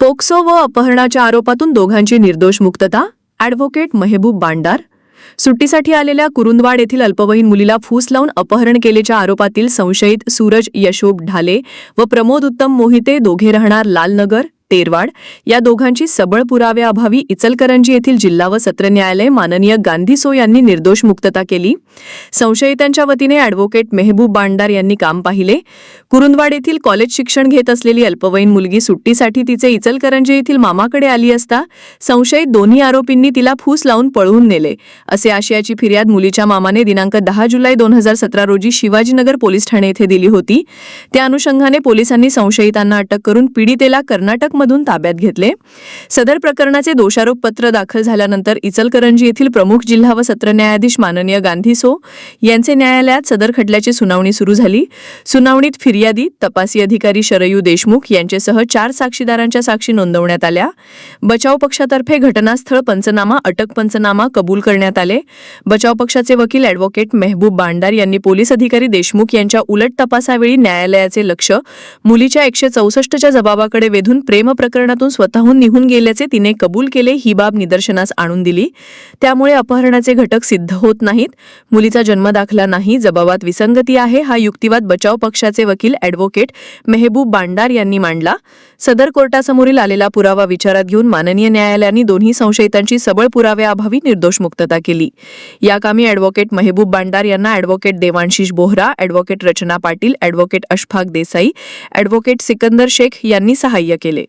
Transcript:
POCSO व अपहरणाच्या आरोपातून दोघांची निर्दोष मुक्तता ॲडव्होकेट मेहबूब बांडार. सुट्टीसाठी आलेल्या कुरुंदवाड येथील अल्पवयीन मुलीला फूस लावून अपहरण केल्याच्या आरोपातील संशयित सूरज यशोब ढाले व प्रमोद उत्तम मोहिते दोघे राहणार लालनगर तेरवाड या दोघांची सबळ पुराव्याअभावी इचलकरंजी येथील जिल्हा व सत्र न्यायालय माननीय गांधी सो यांनी निर्दोष मुक्तता केली. संशयितांच्या वतीने ॲडव्होकेट मेहबूब बांडार यांनी काम पाहिले. कुरुंदवाड येथील कॉलेज शिक्षण घेत असलेली अल्पवयीन मुलगी सुट्टीसाठी तिचे इचलकरंजी येथील मामाकडे आली असता संशयित दोन्ही आरोपींनी तिला फूस लावून पळवून नेले. असे आशयाची फिर्याद मुलीच्या मामाने दिनांक दहा जुलै दोन हजार सतरा रोजी शिवाजीनगर पोलीस ठाणे येथे दिली होती. त्या अनुषंगाने पोलिसांनी संशयितांना अटक करून पीडितेला कर्नाटक कर्नाटकमधून ताब्यात घेतले. सदर प्रकरणाचे दोषारोपपत्र दाखल झाल्यानंतर इचलकरंजी येथील प्रमुख जिल्हा व सत्र न्यायाधीश माननीय गांधी सो यांचे न्यायालयात सदर खटल्याची सुनावणी सुरू झाली. सुनावणीत फिर्यादी तपासी अधिकारी शरयू देशमुख यांच्यासह चार साक्षीदारांच्या साक्षी नोंदवण्यात आल्या. बचाव पक्षातर्फे घटनास्थळ पंचनामा अटक पंचनामा कबूल करण्यात आले. बचाव पक्षाचे वकील ॲडव्होकेट मेहबूब बांडार यांनी पोलीस अधिकारी देशमुख यांच्या उलट तपासावेळी न्यायालयाचे लक्ष मुलीच्या एकशे चौसष्टच्या जबाबाकडे वेधून प्रेम प्रकरणातून स्वतःहून निघून गेल्याचे तिने कबूल केले ही बाब निदर्शनास आणून दिली. त्यामुळे अपहरणाचे घटक सिद्ध होत नाहीत. मुलीचा जन्म दाखला नाही जबाबात विसंगती आहे हा युक्तिवाद बचाव पक्षाचे वकील ॲडव्होकेट मेहबूब बांडार यांनी मांडला. सदर कोर्टासमोरील आलेला पुरावा विचारात घेऊन माननीय न्यायालयाने दोन्ही संशयितांची सबळ पुराव्याअभावी निर्दोष मुक्तता केली. या कामी अॅडव्होकेट महेबूब बांडार यांना advocate Devanshish Bohra advocate Rachana Patil advocate Ashfaq Desai advocate Sikandar Shaikh यांनी सहाय्य केले.